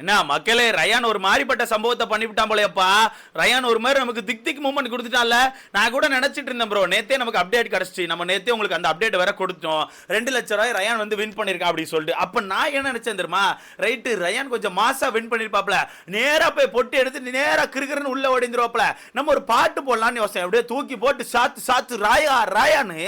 என்ன மக்களே ரயான் ஒரு மாதிரிப்பட்ட சம்பவத்தை பண்ணிவிட்டான் போலயப்பா. ரயான் ஒரு மாதிரி நமக்கு திக் திக் மூமெண்ட் கொடுத்துட்டான்ல. நான் கூட நினைச்சிட்டு இருந்தேன் ப்ரோ நேத்தே நமக்கு அப்டேட் கிடைச்சிச்சு. நம்ம நேத்தே உங்களுக்கு அந்த அப்டேட் வேற கொடுத்தோம். ரெண்டு லட்ச ரூபாய் ரயான் வந்து வின் பண்ணியிருக்கான் அப்படின்னு சொல்லிட்டு. அப்ப நான் என்ன நினைச்சேன் தெரியுமா? ரைட்டு ரயான் கொஞ்சம் மாசா வின் பண்ணியிருப்பாப்ல. நேரா போய் பொட்டி எடுத்து நேரா கிருக்கிறன்னு உள்ள ஓடிந்துருவாப்ல. நம்ம ஒரு பாட்டு போடலாம்னு யோசனை. அப்படியே தூக்கி போட்டு சாத்து சாத்து ராயா ராயான்னு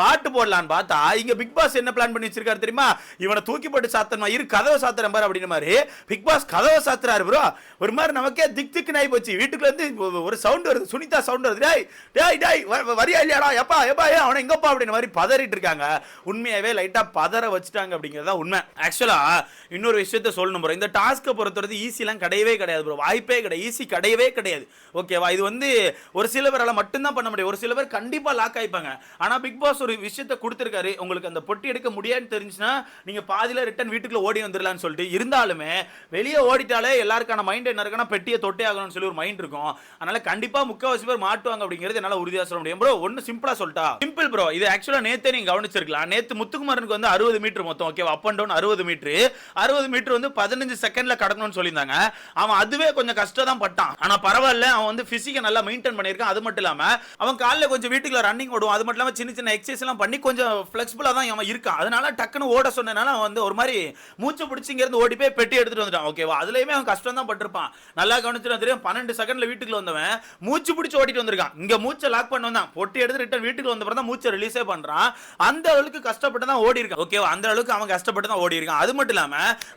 பாட்டு போடலான்னு பார்த்தா இங்க பிக் பாஸ் என்ன பிளான் பண்ணி வச்சிருக்காரு தெரியுமா? இவனை தூக்கி போட்டு சாத்தணுமா? இரு கதவை சாத்துற மாதிரி அப்படின்னு மாதிரி பிக் பாஸ் கதவை சாத்துறாரு ப்ரோ ஒரு மாதிரி நமக்கே திக் திக்கு ஆகி போச்சு. வீட்டுக்குள்ள இருந்து ஒரு சவுண்ட் வருது. சுனிதா சவுண்ட் வருது. டேய் டேய் டேய் வ- வரியா இல்லையாடா? எப்பா எப்பா ஏ அவனை எங்கப்பா அப்படின்னு மாதிரி பதறிட்டு இருக்காங்க. உண்மையாவே லைட்டா பதற வச்சுட்டாங்க அப்படிங்கிறது தான் உண்மை. ஆக்சுவலா இன்னொரு விஷயத்த சொல்லணும் ப்ரோ இந்த டாஸ்க்கை பொறுத்தவரை ஈஸிலாம் கிடையவே கிடையாது ப்ரோ வாய்ப்பே கிடையாது. ஈஸி கிடையவே கிடையாது. ஓகேவா இது வந்து ஒரு சில பேரால் மட்டும்தான் பண்ண முடியும். ஒரு சில பேர் கண்டிப்பா லாக் ஆயிப்பாங்க. ஆனா பிக் பாஸ் ஒரு விஷயத்த கொடுத்துருக்காரு. உங்களுக்கு அந்த பொட்டி எடுக்க முடியாதுன்னு தெரிஞ்சுன்னா நீங்க பாதியில ரிட்டன் வீட்டுக்குள்ள ஓடி வந்துடலாம்னு சொல்லிட்டு இருந்தாலுமே வெளியே ஓடிட்டாலே எல்லாருக்கான மைண்ட் என்ன இருக்குன்னா பெட்டியை தொட்டே ஆகணும்னு சொல்லி ஒரு மைண்ட் இருக்கும். அதனால கண்டிப்பா முக்கால்வாசி பேர் மாட்டுவாங்க அப்படிங்கிறது என்னால உறுதியா சொல்ல முடியும். ப்ரோ ஒன்னு சிம்பிளா சொல்லிட்டா. சிம்பிள் ப்ரோ இது ஆக்சுவலா நேத்தே நீங்க கவனிச்சிருக்கலாம். நேத்து முத்துக்குமாரனுக்கு வந்து அறுபது மீட்டர் மொத்தம் ஓகே அப் அண்ட் டவுன் அறுபது மீட்டர் அறுபது மீட்டர் வந்து பதினஞ்சு செகண்ட்ல கடக்கணும்னு சொல்லியிருந்தாங்க. அவன் அதுவே கொஞ்சம் கஷ்டம் தான் பட்டான். ஆனா பரவாயில்ல அவன் வந்து பிசிக்கை நல்லா மெயின்டைன் பண்ணியிருக்கான். அது மட்டும் இல்லாம அவன் காலைல கொஞ்சம் வீட்டுக்குள்ள ரன்னிங் ஓடுவான். அது மட்டும் இல்லாம சின்ன சின்ன எக்ஸசைஸ் எல்லாம் பண்ணி கொஞ்சம் ஃபிளெக்சிபிளா தான் அவன் இருக்கான். அதனால டக்குன்னு ஓட சொன்னனால அவன் வந்து ஒரு மாதிரி மூச்சு பிடிச்சிங்கிறது இருந்து ஓடி போய் பெட்டி எடுத்துட்டு வந்துட்டான். ஓகேவா? அதுலயுமே அவன் கஷ்டம் தான் பட்டிருப்பான். நல்லா கவனிச்சுனா தெரியும்? பன்னெண்டு செகண்ட்ல வீட்டுக்குள்ள வந்தவன் மூச்சு பிடிச்சி ஓடிட்டு வந்திருக்கான். இங்க மூச்சை லாக் பண்ண வந்தான் பொட்டி எடுத்து ரிட்டன் வீட்டுக்கு வந்த தான் மூச்சை ரிலீஸே பண்றான். அந்த அளவுக்கு கஷ்டப்பட்டு தான் ஓடி இருக்கான். ஓகேவா? அந்த அளவுக்கு அவன் கஷ்டப்பட்டு தான் ஓடி இருக்கான். அது மட்டும் இல்லாம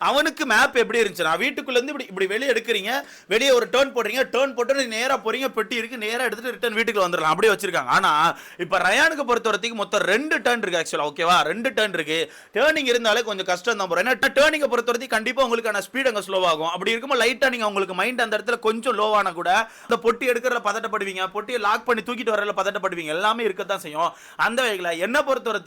அவனுக்கு மேப் எப்படி இருந்துச்சுன்னா வீட்டுக்குள்ள இருந்து இப்படி இப்படி வெளியே எடுக்கிறீங்க. வெளியே ஒரு டேர்ன் போடுறீங்க. டேர்ன் போட்டு நேரா போறீங்க. பெட்டி இருக்கு. நேரா எடுத்துட்டு ரிட்டன் வீட்டுக்கு வந்துடலாம். அப்படியே வச்சிருக்காங்க. ஆனா இப்ப ரயானுக்கு பொறுத்த வரைக்கும் மொத்தம் ரெண்டு டேர்ன் இருக்கு ஆக்சுவலா ஓகேவா? ரெண்டு டேர்ன் இருக்கு. டேர்னிங் இருந்தாலே கொஞ்சம் கஷ்டம் தான் போறேன் ஏன்னா டேர்னிங்கை பொறுத்த வரைக்கும் கண்டிப்பா உங்களுக்கான ஸ்பீட் அங்க ஸ்லோ ஆகும். அப்படி இருக்கும்போது லைட்டா நீங்க உங்களுக்கு மைண்ட் அந்த இடத்துல கொஞ்சம் லோவான கூட அந்த பொட்டி எடுக்கிறதுல பதட்டப்படுவீங்க. பொட்டியை லாக் பண்ணி தூக்கிட்டு வரல பதட்டப்படுவீங்க. எல்லாமே இருக்கத்தான் செய்யும். அந்த வகையில் என்ன பொறுத்த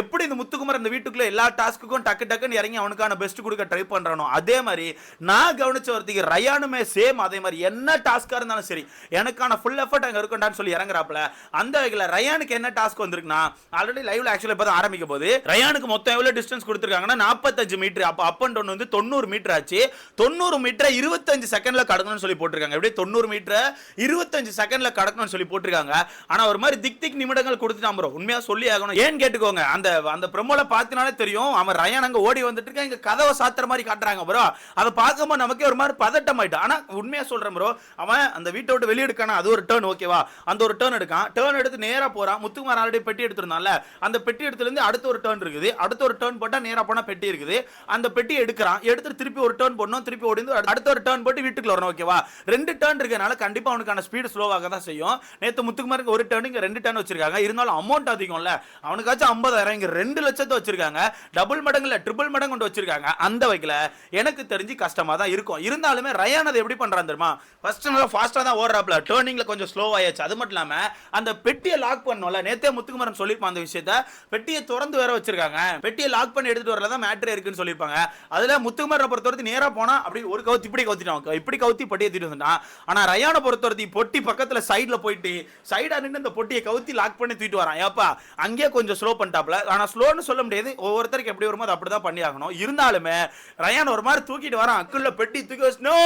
எப்படி இந்த முத்துக்குமார் இந்த வீட்டுக்குள்ள எல்லா டாஸ்க்குக்கும் டக்கு டக்குன்னு இறங்கி அவனுக்கான பெஸ்ட் கொடுக்க ட்ரை பண்றானோ அதே மாதிரி நான் கவனிச்ச வரத்துக்கு ரயானுமே சேம் அதே மாதிரி. என்ன டாஸ்க்காக இருந்தாலும் சரி எனக்கான ஃபுல் எஃபர்ட் அங்க இருக்கும்டான்னு சொல்லி இறங்குறாப்ல அந்த வகையில் ரயானுக்கு என்ன டாஸ்க் வந்திருக்குன்னா ஆல்ரெடி லைவ்ல ஆக்சுவலா இப்போ தான் ஆரம்பிக்க போது ரயானுக்கு மொத்தம் எவ்வளவு டிஸ்டன்ஸ் கொடுத்துருக்காங்கன்னா நாற்பத்தஞ்சு மீட்டர் அப்போ அப் அண்ட் டவுன் வந்து தொண்ணூறு மீட்டர் ஆச்சு. தொண்ணூறு மீட்டரை இருபத்தஞ்சு செகண்டில் கடக்கணும்னு சொல்லி போட்டிருக்காங்க. எப்படி தொண்ணூறு மீட்டரை இருபத்தஞ்சு செகண்டில் கடக்கணும்னு சொல்லி போட்டிருக்காங்க. ஆனால் ஒரு மாதிரி திக் திக் நிமிடங்கள் கொடுத்துட்டான் ப்ரோ உண்மையா சொல்லி ஆகணும். ஏன் கேட்டுக்கோங்க அந்த அந்த ப்ரொமோல பார்த்தினாலே தெரியும் அவன் ரயான் அங்கே ஓடி வந்துட்டு இருக்கான் இங்கே கதவை சாத்துற மாதிரி காட்டுறாங்க ப்ரோ அதை பார்க்கும்போது நமக்கே ஒரு மாதிரி பதட்டம் ஆயிட்டு. ஆனா உண்மையா சொல்றேன் ப்ரோ அவன் அந்த வீட்டை விட்டு வெளியே எடுக்கானா? அது ஒரு டேர்ன் ஓகேவா அந்த ஒரு டேர்ன் எடுக்கான். டேர்ன் எடுத்து நேரா போறான். முத்துக்குமார் ஆல்ரெடி பெட்டி எடுத்துருந்தான்ல. அந்த பெட்டி எடுத்துலேருந்து அடுத்த ஒரு டேர்ன் இருக்குது. அடுத்த ஒரு டேர்ன் போட்டா நேரா போனா பெட்டி இருக்குது. அந்த பெட்டி எடுக்கிறான். எடுத்து திருப்பி ஒரு டேர்ன் போடணும் திருப்பி ஓடிந்து அடுத்த ஒரு டேர்ன் போட்டு வீட்டுக்குள்ள வரணும் ஓகேவா ரெண்டு டேர்ன் இருக்கனால கண்டிப்பா அவனுக்கான ஸ்பீடு ஸ்லோவாக தான் செய்யும். நேற்று முத்துக்குமாருக்கு ஒரு டேர்ன் இங்கே ரெண்டு டேர்ன் வச்சிருக்காங்க. இருந்தாலும் அமௌண்ட் அதிகம்ல. அவனுக்காச்சும் ஐம்பதாயிரம் இங்கே ரெண்டு லட்சத்தை வச்சிருக்காங்க. டபுள் மடங்கு ட்ரிபிள் மடங்கு கொண்டு வச்சிருக்காங்க. அந்த வகையில் எனக்கு தெரிஞ்சு கஷ்டமா தான் இருக்கும். இருந்தாலுமே ரயான் அதை எப்படி பண்றான் தெரியுமா? ஃபர்ஸ்ட் நல்லா ஃபாஸ்டா தான் ஓடுறாப்ல. டேர்னிங்ல கொஞ்சம் ஸ்லோவாயாச்சு அது மட்டும் இல்லாமல் அந்த பெட்டியை லாக் பண்ணோம்ல நேத்தே முத்துக்குமரன் சொல்லியிருப்பான் அந்த விஷயத்த. பெட்டியை திறந்து வேற வச்சிருக்காங்க. பெட்டியை லாக் பண்ணி எடுத்துட்டு வரல தான் மேட்ரே இருக்குன்னு சொல்லியிருப்பாங்க. அதுல முத்துக்குமரனை பொறுத்தவரைக்கும் நேராக போனா அப்படி ஒரு கவுத்தி இப்படி கவுத்திட்டான் இப்படி கவுத்தி பொட்டி ஏத்திட்டு வந்துட்டான். ஆனா ரயானை பொறுத்தவரத்தி பொட்டி பக்கத்துல சைடுல போயிட்டு சைடா நின்று இந்த பொட்டியை கவுத்தி லாக் பண்ணி தூக்கிட்டு வரான். ஏப்பா அங்கேயே கொஞ்சம் ஸ்லோ பண்ணிட்டாப்ல. ஆனா ஸ்லோன்னு சொல்ல முடியாது. ஒவ்வொருத்தருக்கு எப்படி வருமோ அது அப்படிதான் பண்ணி ஆகணும் இருந்தாலுமே ரயான் ஒரு மாதிரி தூக்கிட்டு வரான். அக்குள்ள பெட்டி தூக்கி வச்சுனோ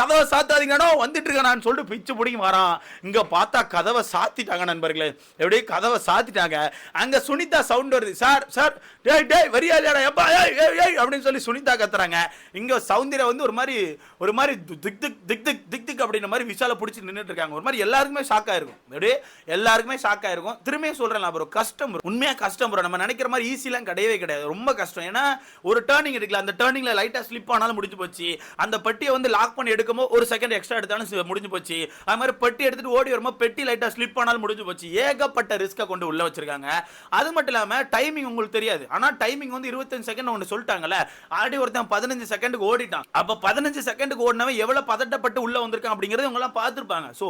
கதவை சாத்தாதீங்கனோ வந்துட்டு இருக்கானு சொல்லிட்டு பிச்சு பிடிக்கும் வரான். இங்க பார்த்தா கதவை சாத்திட்டாங்க நண்பர்களே. எப்படி கதவை சாத்திட்டாங்க. அங்க சுனிதா சவுண்ட் வருது. சார் சார் டேய் டேய் வரியா இல்லையாடா? எப்பா ஏய் ஏய் அப்படின்னு சொல்லி சுனிதா கத்துறாங்க. இங்க சௌந்தர்யா வந்து ஒரு மாதிரி ஒரு மாதிரி திக் திக் திக் திக் திக் திக் அப்படின்ற மாதிரி விஷால பிடிச்சி நின்றுட்டு இருக்காங்க. ஒரு மாதிரி எல்லாருக்குமே ஷாக் ஆயிருக்கும். அப்படியே எல்லாருக்குமே ஷாக் ஆயிருக்கும். திரும்பியும் சொல்றேன் ப்ரோ கஷ்டம் உண்மையாக உண்மையா கஷ்டம் ப்ரோ நம்ம நினைக்கிற மாதிரி ஈஸிலாம் கிடையவே கிடையாது. ரொம்ப கஷ்டம். ஏன்னா ஒரு டேர்னிங் எடுக்கல அந்த டேர்னிங்ல லைட்டா ஸ்லிப் ஆனாலும் முடிஞ்சு போச்சு. அந்த பட்டியை வந்து லாக் பண்ணி எடுக்கும்போது ஒரு செகண்ட் எக்ஸ்ட்ரா எடுத்தாலும் முடிஞ்சு போச்சு. அது மாதிரி பெட்டி எடுத்துட்டு ஓடி வரும்போது பெட்டி லைட்டா ஸ்லிப் ஆனாலும் முடிஞ்சு போச்சு. ஏகப்பட்ட ரிஸ்க்கை கொண்டு உள்ள வச்சிருக்காங்க. அது மட்டும் இல்லாம டைமிங் உங்களுக்கு தெரியாது. ஆனா டைமிங் வந்து இருபத்தஞ்சு செகண்ட் ஒன்று சொல்லிட்டாங்க. சொல்லிட்டாங்கல்ல ஆல்ரெடி ஒருத்தன் பதினஞ்சு செகண்டுக்கு ஓடிட்டான். அப்ப பதினஞ்சு செகண்டுக்கு ஓடினவன் எவ்வளவு பதட்டப்பட்டு உள்ள வந்திருக்கான் அப்படிங்கறது இவங்க எல்லாம் பார்த்திருப்பாங்க. சோ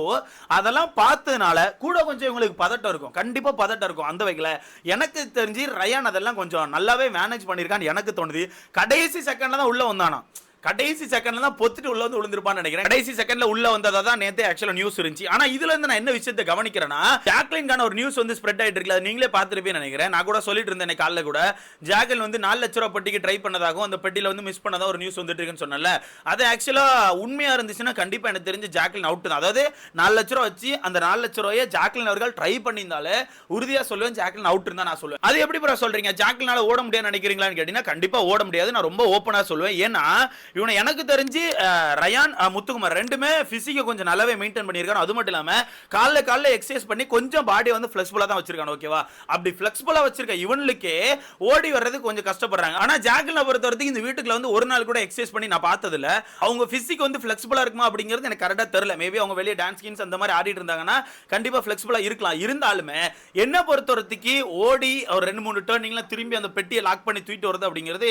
அதெல்லாம் பார்த்ததுனால கூட கொஞ்சம் இவங்களுக்கு பதட்டம் இருக்கும். கண்டிப்பா பதட்டம் இருக்கும். அந்த வகையில எனக்கு தெரிஞ்சு ரயான் அதெல்லாம் கொஞ்சம் நல்லாவே மேனேஜ் பண்ணியிருக்கான்னு எனக்கு தோணுது. கடைசி செகண்ட்ல தான் உள்ள வந்தானா கடைசி செகண்ட்ல தான் பொத்துட்டு உள்ள வந்து விழுந்திருப்பான்னு நினைக்கிறேன். கடைசி செகண்ட்ல உள்ள வந்ததா தான் நேத்தே ஆக்சுவலா நியூஸ் இருந்துச்சு. ஆனா இதுல இருந்து நான் என்ன விஷயத்தை கவனிக்கிறேன்னா ஜாக்லின்கான ஒரு நியூஸ் வந்து ஸ்ப்ரெட் ஆயிட்டு இருக்குல்ல நீங்களே பார்த்துருப்பேன்னு நினைக்கிறேன். நான் கூட சொல்லிட்டு இருந்தேன் காலைல கூட ஜாக்லின் வந்து நாலு லட்ச ரூபா பெட்டிக்கு ட்ரை பண்ணதாகவும் அந்த பெட்டியில வந்து மிஸ் பண்ணதா ஒரு நியூஸ் வந்துட்டு இருக்குன்னு சொன்னல அது ஆக்சுவலா உண்மையா இருந்துச்சுன்னா கண்டிப்பா எனக்கு தெரிஞ்சு ஜாக்லின் அவுட் தான். அதாவது நாலு லட்ச ரூபா வச்சு அந்த நாலு லட்ச ரூபாயை ஜாக்லின் அவர்கள் ட்ரை பண்ணியிருந்தாலே உறுதியா சொல்லுவேன் ஜாக்லின் அவுட் தான் நான் சொல்லுவேன். அது எப்படி சொல்றீங்க? ஜாக்லினால ஓட முடியாதுன்னு நினைக்கிறீங்களான்னு கேட்டீங்கன்னா கண்டிப்பா ஓட முடியாது. நான் ரொம்ப ஓப்பனா சொல்லுவேன். ஏன்னா இவனை எனக்கு தெரிஞ்சு ரயான் முத்துக்குமார் ரெண்டுமே பிசிக்கை கொஞ்சம் நல்லாவே மெயின்டைன் பண்ணியிருக்காரு அது மட்டும் இல்லாமல் காலைல காலைல எக்ஸசைஸ் பண்ணி கொஞ்சம் பாடி வந்து ஃபிளெக்சிபிளா தான் வச்சிருக்காங்க ஓகேவா அப்படி ஃபிளெக்சிபிளா வச்சிருக்க இவனுக்கே ஓடி வர்றதுக்கு கொஞ்சம் கஷ்டப்படுறாங்க. ஆனால் ஜாக்கில் பொறுத்த வரைக்கும் இந்த வீட்டுக்குள்ள வந்து ஒரு நாள் கூட எக்ஸசைஸ் பண்ணி நான் பார்த்ததில்ல. அவங்க பிசிக் வந்து ஃபிளெக்சிபிளா இருக்குமா அப்படிங்கிறது எனக்கு கரெக்டாக தெரியல. மேபி அவங்க வெளியே டான்ஸ் கின்ஸ் அந்த மாதிரி ஆடிட்டு இருந்தாங்கன்னா கண்டிப்பாக ஃபிளெக்சிபிளா இருக்கலாம். இருந்தாலுமே என்ன பொறுத்த வரைக்கும் ஓடி ஒரு ரெண்டு மூணு டேர்னிங்லாம் திரும்பி அந்த பெட்டியை லாக் பண்ணி தூக்கிட்டு வருது அப்படிங்கிறது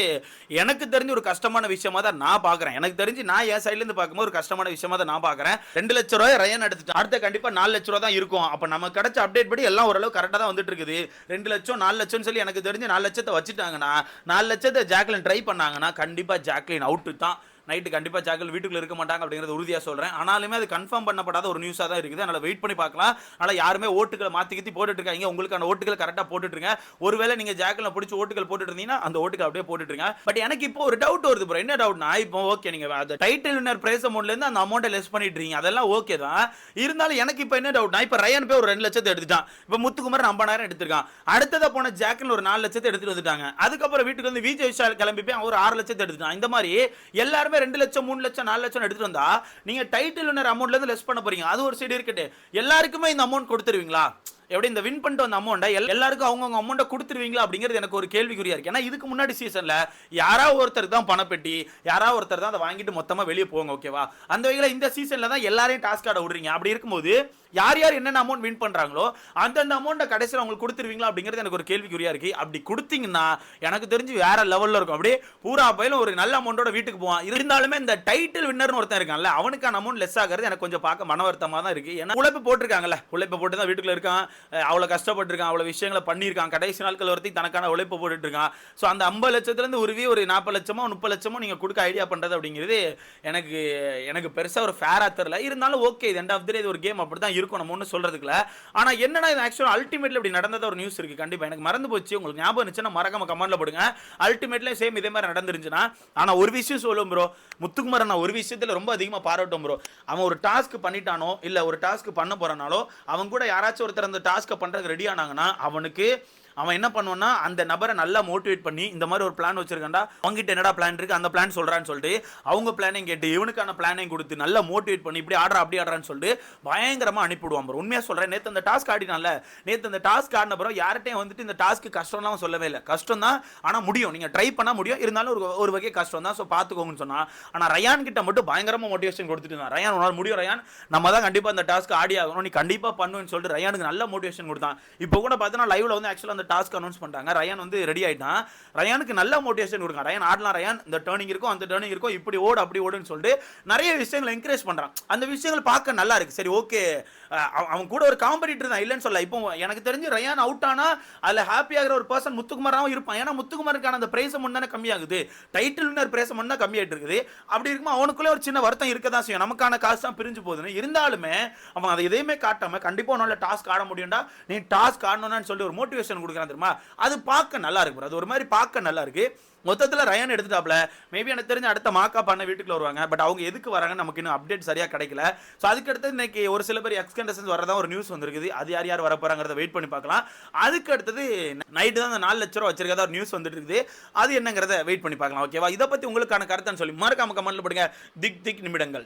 எனக்கு தெரிஞ்ச ஒரு கஷ்டமான விஷயமா தான் நான் பார்க்கறேன் எனக்கு தெரிஞ்சு நான் என் சைடுல இருந்து பார்க்கும்போது ஒரு கஷ்டமான விஷயமா தான் நான் பாக்குறேன். ரெண்டு லட்ச ரூபாய் ரயன் எடுத்துட்டு அடுத்த கண்டிப்பா நாலு லட்ச ரூபா தான் இருக்கும். அப்ப நம்ம கிடைச்ச அப்டேட் படி எல்லாம் ஓரளவு கரெக்டா தான் வந்துட்டு இருக்குது. ரெண்டு லட்சம் நாலு லட்சம்னு சொல்லி எனக்கு தெரிஞ்சு நாலு லட்சத்தை வச்சுட்டாங்கன்னா நாலு லட்சத்தை ஜாக்லின் ட்ரை பண்ணாங்கன்னா கண்டிப்பா ஜாக்லின் அவுட்டு தான். நைட்டு கண்டிப்பாக ஜாக்லின் வீட்டுக்குள்ள இருக்க மாட்டாங்க அப்படிங்கிறது உறுதியாக சொல்கிறேன் ஆனாலுமே அது கன்ஃபார்ம் பண்ணப்படாத ஒரு நியூஸாக தான் இருக்குது. அதனால் வெயிட் பண்ணி பார்க்கலாம். ஆனால் யாருமே ஓட்டுகளை மாற்றி கித்தி போட்டுட்டு இருக்காங்க. உங்களுக்கான ஓட்டுகள் கரெக்டாக போட்டுட்டு இருங்க. ஒருவேளை நீங்கள் ஜாக்கில் பிடிச்சி ஓட்டுகள் போட்டுட்டு இருந்தீங்கன்னா அந்த ஓட்டுகள் அப்படியே போட்டுகிட்டுருங்க பட் எனக்கு இப்போ ஒரு டவுட் வருது ப்ரோ என்ன டவுட்னா இப்போ ஓகே நீங்கள் அந்த டைட்டில் வின்னர் பிரைஸ் அமௌண்ட்லேருந்து அந்த அமௌண்ட்டை லெஸ் பண்ணிட்டு அதெல்லாம் ஓகே தான். இருந்தாலும் எனக்கு இப்போ என்ன டவுட்னா இப்போ ரயன் போய் ஒரு ரெண்டு லட்சத்தை எடுத்துட்டான். இப்போ முத்துக்குமார் ஐம்பதாயிரம் எடுத்திருக்கான். அடுத்ததாக போன ஜாக்கில் ஒரு நாலு லட்சத்தை எடுத்துட்டு வந்துட்டாங்க. அதுக்கப்புறம் வீட்டுக்கு வந்து விஜய் விஷால் கிளம்பி போய் ஒரு ஆறு லட்சத்தை எடுத்துட்டான். இந்த மாதிரி எல்லாருமே ரெண்டு லட்சம் மூணு லட்சம் நாலு லட்சம் எடுத்துட்டு வந்தா நீங்க டைட்டில் வின்னர் அமௌண்ட்ல இருந்து லெஸ் பண்ண போறீங்க. அது ஒரு சைடு இருக்கட்டு எல்லாருக்குமே இந்த அமௌண்ட் கொடுத்துருவீங்களா? எப்படி இந்த வின் பண்ணிட்டு வந்த அமௌண்ட்டை எல்லாருக்கும் அவங்கவுங்க அமௌண்ட்டை கொடுத்துருவீங்களா அப்படிங்கிறது எனக்கு ஒரு கேள்விக்குறியா இருக்கு. ஏன்னா இதுக்கு முன்னாடி சீசனில் யாராவது ஒருத்தருக்கு தான் பணப்பெட்டி யாராவது ஒருத்தர் தான் அதை வாங்கிட்டு மொத்தமாக வெளியே போங்க ஓகேவா அந்த வகையில் இந்த சீசனில் தான் எல்லாரையும் டாஸ்க் ஆட விடுறீங்க. அப்படி இருக்கும்போது யார் யார் என்னென்ன அமௌண்ட் வின் பண்ணுறாங்களோ அந்தந்த அமௌண்ட்டை கடைசியில் அவங்களுக்கு கொடுத்துருவீங்களா அப்படிங்கிறது எனக்கு ஒரு கேள்விக்குறியா இருக்கு. அப்படி கொடுத்தீங்கன்னா எனக்கு தெரிஞ்சு வேற லெவலில் இருக்கும். அப்படியே பூரா பயிலும் ஒரு நல்ல அமௌண்ட்டோட வீட்டுக்கு போவான். இருந்தாலுமே இந்த டைட்டில் வின்னர்னு ஒருத்தன் இருக்கான்ல அவனுக்கான அமௌண்ட் லெஸ் ஆகிறது எனக்கு கொஞ்சம் பார்க்க மன வருத்தமாக தான் இருக்கு. ஏன்னா உழைப்பு போட்டிருக்காங்கல்ல உழைப்பு போட்டு தான் வீட்டுக்குள்ள இருக்கான். அவ்வளோ கஷ்டப்பட்டுருக்கான் கஷ்டப்பட்டிருக்கான் விஷயங்களை பண்ணியிருக்கான். கடைசி நாட்கள் வரைக்கும் தனக்கான உழைப்பு போட்டுட்டு இருக்கான் ஸோ அந்த ஐம்பது லட்சத்துலேருந்து உருவி ஒரு நாற்பது லட்சமோ முப்பது லட்சமோ நீங்கள் கொடுக்க ஐடியா பண்ணுறது அப்படிங்கிறது எனக்கு எனக்கு பெருசாக ஒரு ஃபேராக தெரில இருந்தாலும் ஓகே இது எண்ட் ஆஃப் இது ஒரு கேம் அப்படி தான் இருக்கும் நம்ம ஒன்றும் சொல்றதுக்குல. ஆனால் என்னன்னா இது ஆக்சுவலாக அல்டிமேட்டில் இப்படி நடந்ததாக ஒரு நியூஸ் இருக்குது கண்டிப்பாக எனக்கு மறந்து போச்சு. உங்களுக்கு ஞாபகம் இருந்துச்சுன்னா மறக்காம கமெண்ட்டில் போடுங்க. அல்டிமேட்லேயும் சேம் இதே மாதிரி நடந்துருந்துச்சுன்னா ஆனால் ஒரு விஷயம் சொல்லும் ப்ரோ முத்துக்குமார் நான் ஒரு விஷயத்தில் ரொம்ப அதிகமாக பாராட்டும் ப்ரோ அவன் ஒரு டாஸ்க் பண்ணிட்டானோ இல்லை ஒரு டாஸ்க் பண்ண போகிறனாலோ அவன் கூட யாராச்சும் ஒருத்தர் அந்த டாஸ்க்கை பண்றதுக்கு ரெடி ஆனாங்கன்னா அவனுக்கு அவன் என்ன பண்ணுவான்னா அந்த நபரை நல்லா மோட்டிவேட் பண்ணி இந்த மாதிரி ஒரு பிளான் வச்சிருக்காண்டா அவங்ககிட்ட என்னடா பிளான் இருக்கு அந்த பிளான் சொல்றான்னு சொல்லிட்டு அவங்க பிளானையும் கேட்டு இவனுக்கான பிளானையும் கொடுத்து நல்லா மோட்டிவேட் பண்ணி இப்படி ஆடுறா அப்படி ஆடுறான்னு சொல்லிட்டு பயங்கரமா அனுப்பிவிடுவான் bro. உண்மையா சொல்றேன் நேற்று அந்த டாஸ்க் ஆடினால நேற்று அந்த டாஸ்க் ஆடின பிறகு யார்கிட்டயும் வந்துட்டு இந்த டாஸ்க்கு கஷ்டம்லாம் சொல்லவே இல்லை. கஷ்டம் தான் ஆனால் முடியும். நீங்கள் ட்ரை பண்ணால் முடியும். இருந்தாலும் ஒரு ஒரு வகை கஷ்டம் தான். ஸோ பார்த்துக்கோங்கன்னு சொன்னால் ஆனால் ரயான் கிட்ட மட்டும் பயங்கரமாக மோட்டிவேஷன் கொடுத்துட்டு இருந்தான். ரயான் உன்னால் முடியும் ரயான் நம்ம தான் கண்டிப்பாக அந்த டாஸ்க் ஆடி ஆகணும். நீ கண்டிப்பாக பண்ணுவேன்னு சொல்லிட்டு ரயானுக்கு நல்ல மோட்டிவேஷன் கொடுத்தான். இப்போ கூட பார்த்தீங்கன்னா லைவ்ல வந்து ஆக்சுவலாக அந்த டாஸ்க் அனௌன்ஸ் பண்ணிட்டாங்க. ரயான் வந்து ரெடி ஆயிட்டான். ரயானுக்கு நல்ல மோட்டிவேஷன் கொடுங்க. ரயான் ஆடலாம். ரயான் இந்த டேர்னிங் இருக்கும் அந்த டேர்னிங் இருக்கும். இப்படி ஓடு அப்படி ஓடுன்னு சொல்லிட்டு நிறைய விஷயங்களை என்கரேஜ் பண்றான். அந்த விஷயங்கள் பார்க்க நல்லா இருக்கு. சரி ஓகே அவன் கூட ஒரு காம்படிட்டர் தான் இல்லைன்னு சொல்ல இப்போ எனக்கு தெரிஞ்சு ரயான் அவுட் ஆனால் அதில் ஹாப்பி ஆகிற ஒரு பர்சன் முத்துக்குமாராவும் இருப்பான். ஏன்னா முத்துக்குமாருக்கான அந்த பிரைஸ் அமௌண்ட் தானே கம்மியாகுது டைட்டில் வின்னர் பிரைஸ் அமௌண்ட் தான் கம்மியாயிட்டு இருக்குது. அப்படி இருக்கும்போது அவனுக்குள்ளே ஒரு சின்ன வருத்தம் இருக்க தான் செய்யும். நமக்கான காசு தான் பிரிஞ்சு போகுதுன்னு. இருந்தாலுமே அவன் அதை எதையுமே காட்டாமல் கண்டிப்பாக உன்னால் டாஸ்க் ஆட முடியும்டா. நீ டாஸ்க் ஆடணும்னு சொல்லி ஒரு மோட்டிவேஷன் கொடுக்க கொடுக்குறான் தெரியுமா? அது பார்க்க நல்லா இருக்கு அது ஒரு மாதிரி பார்க்க நல்லா இருக்கு. மொத்தத்தில் ரயான் எடுத்துட்டாப்ல. மேபி எனக்கு தெரிஞ்ச அடுத்த மாக்கா பண்ண வீட்டுக்குள்ள வருவாங்க. பட் அவங்க எதுக்கு வராங்க நமக்கு இன்னும் அப்டேட் சரியாக கிடைக்கல. ஸோ அதுக்கடுத்து இன்னைக்கு ஒரு சில பேர் எக்ஸ்கண்டசன்ஸ் வரதா ஒரு நியூஸ் வந்திருக்குது. அது யார் யார் வரப்போறாங்கிறத வெயிட் பண்ணி பார்க்கலாம். அதுக்கு அடுத்தது நைட்டு தான் அந்த நாலு லட்ச ரூபா வச்சிருக்கதா ஒரு நியூஸ் வந்துட்டு இருக்குது. அது என்னங்கிறத வெயிட் பண்ணி பார்க்கலாம் ஓகேவா இதை பற்றி உங்களுக்கான கருத்துன்னு சொல்லி மறக்காம கமெண்ட்ல போடுங்க. திக் திக் நிமிடங்கள்.